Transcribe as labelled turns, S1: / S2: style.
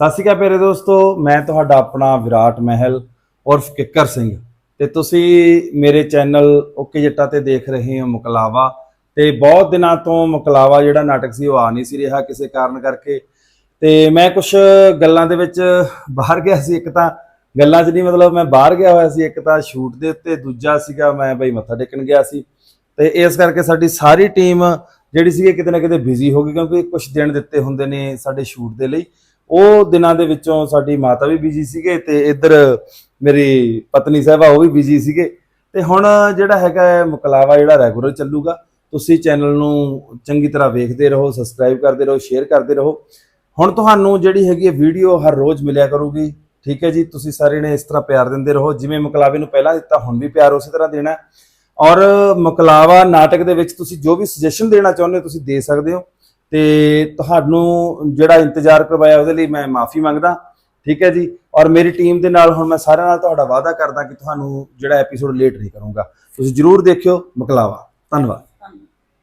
S1: ਸਤਿ ਸ਼੍ਰੀ ਅਕਾਲ ਪਿਆਰੇ ਦੋਸਤੋ, ਮੈਂ ਤੁਹਾਡਾ ਆਪਣਾ ਵਿਰਾਟ ਮਹਿਲ ਉਰਫ ਕਿੱਕਰ ਸਿੰਘ ਤੇ ਤੁਸੀਂ ਮੇਰੇ ਚੈਨਲ ਓਕੇ ਜੱਟਾ ਤੇ ਦੇਖ ਰਹੇ ਹੋ ਮੁਕਲਾਵਾ ਤੇ ਬਹੁਤ ਦਿਨਾਂ ਤੋਂ ਮੁਕਲਾਵਾ ਜਿਹੜਾ ਨਾਟਕ ਸੀ ਉਹ ਆ ਨਹੀਂ ਸੀ ਰਿਹਾ ਕਿਸੇ ਕਾਰਨ ਕਰਕੇ ਤੇ ਮੈਂ ਕੁਝ ਗੱਲਾਂ ਦੇ ਵਿੱਚ ਬਾਹਰ ਗਿਆ ਸੀ, ਇੱਕ ਤਾਂ ਗੱਲਾਂ 'ਚ ਨਹੀਂ ਮਤਲਬ ਮੈਂ ਬਾਹਰ ਗਿਆ ਹੋਇਆ ਸੀ, ਇੱਕ ਤਾਂ ਸ਼ੂਟ ਦੇ ਉੱਤੇ, ਦੂਜਾ ਸੀਗਾ ਮੈਂ ਬਈ ਮੱਥਾ ਟੇਕਣ ਗਿਆ ਸੀ ਤੇ ਇਸ ਕਰਕੇ ਸਾਡੀ ਸਾਰੀ ਟੀਮ ਜਿਹੜੀ ਸੀ ਕਿਤੇ ਨਾ ਕਿਤੇ ਬਿਜ਼ੀ ਹੋ ਗਈ ਕਿਉਂਕਿ ਕੁਝ ਦਿਨ ਦਿੱਤੇ ਹੁੰਦੇ ਨੇ ਸਾਡੇ ਸ਼ੂਟ ਦੇ ਲਈ ਉਹ ਦਿਨਾਂ ਦੇ ਵਿੱਚੋਂ ਸਾਡੀ ਮਾਤਾ ਵੀ ਬਿਜ਼ੀ ਸੀਗੇ ਤੇ ਇੱਧਰ ਮੇਰੀ ਪਤਨੀ ਸਾਹਿਬਾ ਉਹ ਵੀ ਬਿਜ਼ੀ ਸੀਗੇ। ਤੇ ਹੁਣ ਜਿਹੜਾ ਹੈਗਾ ਹੈ, ਮੁਕਲਾਵਾ ਜਿਹੜਾ ਰੈਗੂਲਰ ਚੱਲੂਗਾ, ਤੁਸੀਂ ਚੈਨਲ ਨੂੰ ਚੰਗੀ ਤਰ੍ਹਾਂ ਵੇਖਦੇ ਰਹੋ ਸਬਸਕ੍ਰਾਈਬ ਕਰਦੇ ਰਹੋ ਸ਼ੇਅਰ ਕਰਦੇ ਰਹੋ। ਹੁਣ ਤੁਹਾਨੂੰ ਜਿਹੜੀ ਹੈਗੀ ਹੈ ਵੀਡੀਓ ਹਰ ਰੋਜ਼ ਮਿਲਿਆ ਕਰੂਗੀ। ਠੀਕ ਹੈ ਜੀ, ਤੁਸੀਂ ਸਾਰੇ ਨੇ ਇਸ ਤਰ੍ਹਾਂ ਪਿਆਰ ਦਿੰਦੇ ਰਹੋ। ਜਿਵੇਂ ਮੁਕਲਾਵੇ ਨੂੰ ਪਹਿਲਾਂ ਦਿੱਤਾ, ਹੁਣ ਵੀ ਪਿਆਰ ਉਸੇ ਤਰ੍ਹਾਂ ਦੇਣਾ ਔਰ ਮੁਕਲਾਵਾ ਨਾਟਕ ਦੇ ਵਿੱਚ ਤੁਸੀਂ ਜੋ ਵੀ ਸੁਜੈਸ਼ਨ ਦੇਣਾ ਚਾਹੁੰਦੇ ਹੋ, ਤੁਸੀਂ ਦੇ ਸਕਦੇ ਹੋ। ਤੇ ਤੁਹਾਨੂੰ ਜਿਹੜਾ ਇੰਤਜ਼ਾਰ ਕਰਵਾਇਆ ਉਹਦੇ ਲਈ ਮੈਂ ਮਾਫੀ ਮੰਗਦਾ, ਠੀਕ ਹੈ ਜੀ? ਔਰ ਮੇਰੀ ਟੀਮ ਦੇ ਨਾਲ ਹੁਣ ਮੈਂ ਸਾਰਿਆਂ ਨਾਲ ਤੁਹਾਡਾ ਵਾਅਦਾ ਕਰਦਾ ਕਿ ਤੁਹਾਨੂੰ ਜਿਹੜਾ ਐਪੀਸੋਡ ਲੇਟ ਨਹੀਂ ਕਰੂੰਗਾ। ਤੁਸੀਂ ਜਰੂਰ ਦੇਖਿਓ, ਮਕਲਾਵਾ। ਧੰਨਵਾਦ।